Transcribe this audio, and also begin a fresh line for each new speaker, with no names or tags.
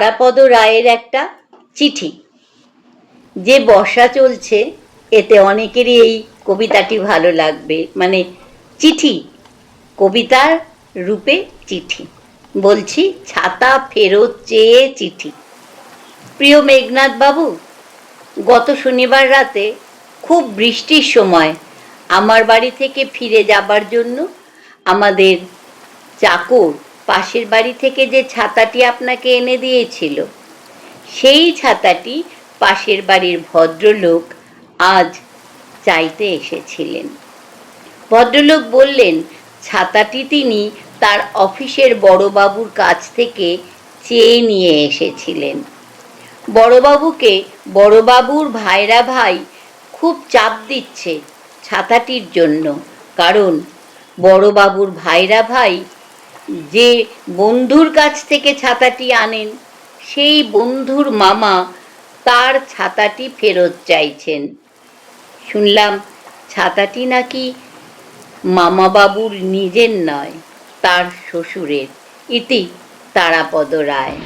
তারাপদ রায়ের একটা চিঠি। যে বর্ষা চলছে, এতে অনেকেরই এই কবিতাটি ভালো লাগবে। মানে চিঠি, কবিতার রূপে চিঠি। বলছি, ছাতা ফেরত চেয়ে চিঠি। প্রিয় মেঘনাথ বাবু, গত শনিবার রাতে খুব বৃষ্টির সময় আমার বাড়ি থেকে ফিরে যাবার জন্য আমাদের চাকর পাশের বাড়ি থেকে যে ছাতাটি আপনাকে এনে দিয়েছিল, সেই ছাতাটি পাশের বাড়ির ভদ্রলোক আজ চাইতে এসেছিলেন। ভদ্রলোক বললেন, ছাতাটি তিনি তার অফিসের বড়বাবুর কাছ থেকে চেয়ে নিয়ে এসেছিলেন। বড়বাবুকে, বড়বাবুর ভাইরা ভাই খুব চাপ দিচ্ছে ছাতাটির জন্য, কারণ বড়বাবুর ভাইরা ভাই যে বন্ধুর কাছ থেকে ছাতাটি আনেন, সেই বন্ধুর মামা তার ছাতাটি ফেরত চাইছেন। শুনলাম ছাতাটি নাকি মামাবাবুর নিজের নয়, তার শ্বশুরের। ইতি তারাপদ রায়।